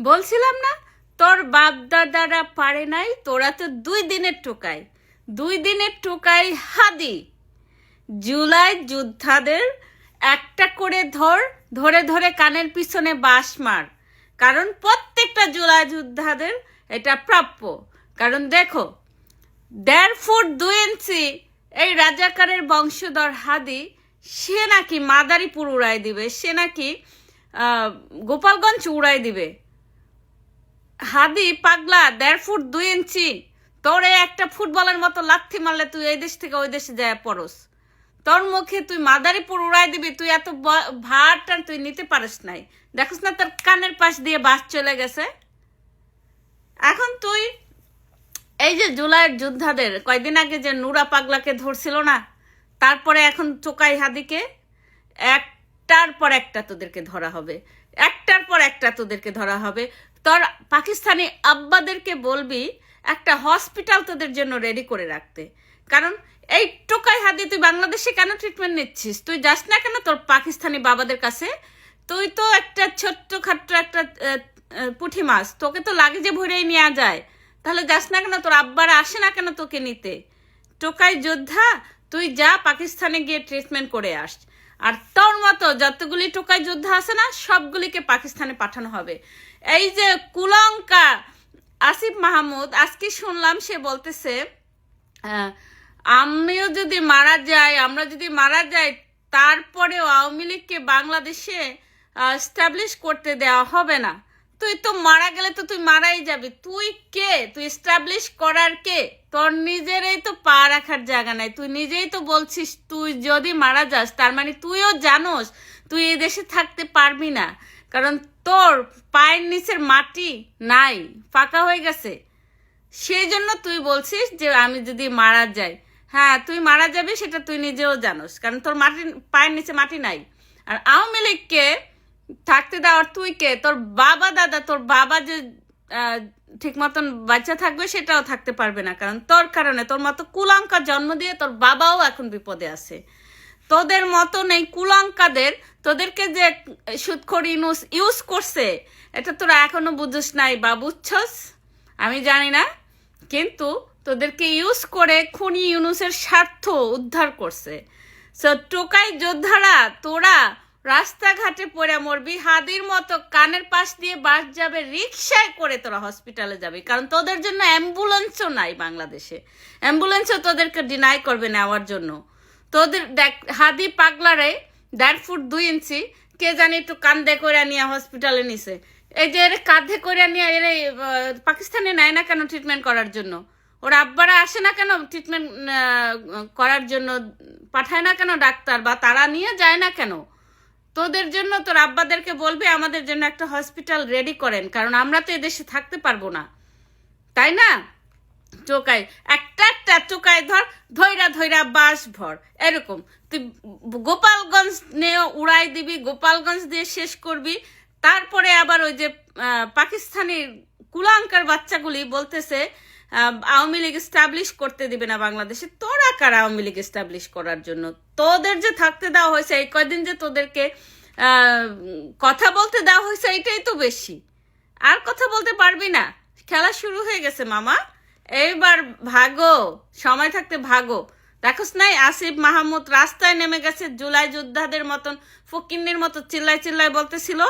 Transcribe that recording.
বলছিলাম না, তোর বাপ দাদারা পারে নাই, তোরা তো দুই দিনের টোকাই। দুই দিনের টোকাই হাদি। জুলাই যোদ্ধাদের একটা করে ধর, ধরে ধরে কানের পিছনে বাঁশ মার। কারণ প্রত্যেকটা জুলাই যোদ্ধাদের এটা প্রাপ্য। কারণ দেখো, দেড় ফুট দুই ইঞ্চি এই রাজাকারের বংশধর হাদি, সে নাকি মাদারীপুর উড়াই দিবে, সে নাকি গোপালগঞ্জ উড়াই দিবে। হাদি, পাগলা দেড় ফুট দুই ইঞ্চি। তোরে একটা ফুটবলের মতো লাথি মারলে তুই এই দেশ থেকে ওই দেশে যায় পড়স। তোর মুখে তুই মাদারীপুর উড়াই দিবি, তুই এত ব- ভার টান তুই নিতে পারিস নাই। দেখোস না তোর কানের পাশ দিয়ে বাস চলে গেছে। এখন তুই এই যে জুলাইয়ের যোদ্ধাদের, কয়দিন আগে যে নুরা পাগলাকে ধরছিল না, তারপরে এখন চোকাই হাদিকে, একটার পর একটা তোদেরকে ধরা হবে। একটার পর একটা তোদেরকে ধরা হবে। তোর পাকিস্তানি আব্বাদেরকে বলবি একটা হসপিটাল তোদের জন্য রেডি করে রাখতে। কারণ এই টোকাই হাদি তুই বাংলাদেশে কেন ট্রিটমেন্ট নিচ্ছিস? তুই যাস না কেন তোর পাকিস্তানি বাবাদের কাছে? তুই তো একটা ছোট্ট খাট্ট একটা আহ, মাছ তোকে তো লাগেজে ভরেই নেওয়া যায়। তাহলে যাস না কেন তোর আব্বারা আসে না কেন তোকে নিতে? টোকাই যোদ্ধা তুই যা পাকিস্তানে গিয়ে ট্রিটমেন্ট করে আস। আর তোর মতো যতগুলি টোকাই যোদ্ধা আছে না, সবগুলিকে পাকিস্তানে পাঠানো হবে। এই যে কুলঙ্কা আসিফ মাহমুদ আজকে শুনলাম সে বলতেছে আমিও যদি মারা যাই, আমরা যদি মারা যাই, তারপরেও আওয়ামী লীগকে বাংলাদেশে স্টাবলিশ করতে দেওয়া হবে না। তুই তো মারা গেলে তো তুই মারাই যাবি। তুই কে? তুই স্টাবলিশ করার কে? তোর নিজেরই তো পা রাখার জায়গা নাই। তুই নিজেই তো বলছিস, তুই যদি মারা যাস, তার মানে তুইও জানোস, তুই এই দেশে থাকতে পারবি না। কারণ তোর পায়ের নিচের মাটি নাই, ফাঁকা হয়ে গেছে। সেই জন্য তুই বলছিস যে আমি যদি মারা যাই। হ্যাঁ তুই মারা যাবি, সেটা তুই নিজেও জানোস, কারণ তোর মাটি, পায়ের নিচে মাটি নাই। আর আওয়ামী লীগকে থাকতে দেওয়ার তুই কে? তোর বাবা দাদা, তোর বাবা যে ঠিক মতন বাচ্চা থাকবে সেটাও থাকতে পারবে না, কারণ তোর কারণে, তোর মতো কুলাঙ্কা জন্ম দিয়ে তোর বাবাও এখন বিপদে আছে। তোদের মতন এই কুলাঙ্কাদের, তোদেরকে যে সুদখড়ি ইউজ ইউজ করছে, এটা তোরা এখনও বুঝিস নাই বা বুঝছস? আমি জানি না, কিন্তু তোদেরকে ইউজ করে খুনি ইউনুসের স্বার্থ উদ্ধার করছে। সো টোকাই যোদ্ধারা, তোরা রাস্তাঘাটে পড়ে মরবি, হাদির মতো কানের পাশ দিয়ে বাস যাবে রিক্সায় করে তোরা হসপিটালে যাবি। কারণ তোদের জন্য অ্যাম্বুলেন্সও নাই বাংলাদেশে। অ্যাম্বুলেন্সও তোদেরকে ডিনাই করবে নেওয়ার জন্য। তোদের দেখ, হাদি পাগলারে দেড় ফুট দুই ইঞ্চি, কে জানি একটু কান্দে করে নিয়ে হসপিটালে নিছে। এই যে এর কাঁধে করে নিয়ে এর পাকিস্তানে নেয় না কেন ট্রিটমেন্ট করার জন্য? ওর আব্বারা আসে না কেন ট্রিটমেন্ট করার জন্য? পাঠায় না কেন ডাক্তার? বা তারা নিয়ে যায় না কেন? তোদের জন্য তোর আব্বাদেরকে বলবি, আমাদের জন্য একটা হসপিটাল রেডি করেন, কারণ আমরা তো এদেশে থাকতে পারব না। তাই না? টোকাই একটা একটা টোকাই ধর, ধৈরা ধৈরা বাস ভর, এরকম। তুই গোপালগঞ্জ নিয়ে উড়াই দিবি, গোপালগঞ্জ দিয়ে শেষ করবি, তারপরে আবার ওই যে পাকিস্তানি কুলাঙ্কার বাচ্চাগুলি বলতেছে আওয়ামী লীগ স্টাবলিশ করতে দিবে না বাংলাদেশে। তোরা কার আওয়ামী লীগ স্টাবলিশ করার জন্য? তোদের যে থাকতে দেওয়া হয়েছে, এই কয়দিন যে তোদেরকে কথা বলতে দেওয়া হয়েছে, এটাই তো বেশি। আর কথা বলতে পারবি না। খেলা শুরু হয়ে গেছে, মামা। এইবার ভাগো। সময় থাকতে ভাগো। দেখোস নাই, আসিফ মাহমুদ রাস্তায় নেমে গেছে, জুলাই যোদ্ধাদের মতন, ফকিন্নির মতো চিল্লাই চিল্লাই বলতেছিল।